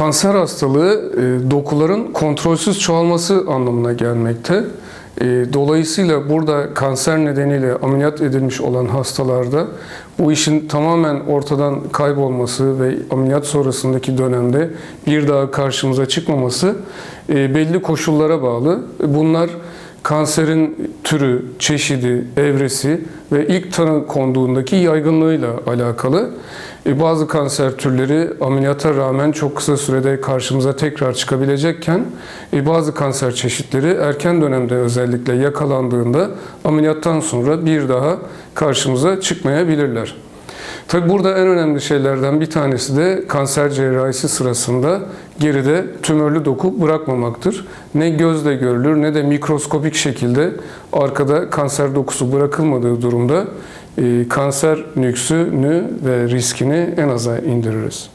kanser hastalığı e, dokuların kontrolsüz çoğalması anlamına gelmekte. E, Dolayısıyla burada kanser nedeniyle ameliyat edilmiş olan hastalarda bu işin tamamen ortadan kaybolması ve ameliyat sonrasındaki dönemde bir daha karşımıza çıkmaması e, belli koşullara bağlı. Bunlar kanserin türü, çeşidi, evresi ve ilk tanı konduğundaki yaygınlığıyla alakalı. E, Bazı kanser türleri ameliyata rağmen çok kısa sürede karşımıza tekrar çıkabilecekken e, bazı kanser çeşitleri erken dönemde özellikle yakalandığında ameliyattan sonra bir daha karşımıza çıkmayabilirler. Tabi burada en önemli şeylerden bir tanesi de kanser cerrahisi sırasında geride tümörlü doku bırakmamaktır. Ne gözle görülür ne de mikroskopik şekilde arkada kanser dokusu bırakılmadığı durumda e, kanser nüksünü ve riskini en aza indiririz.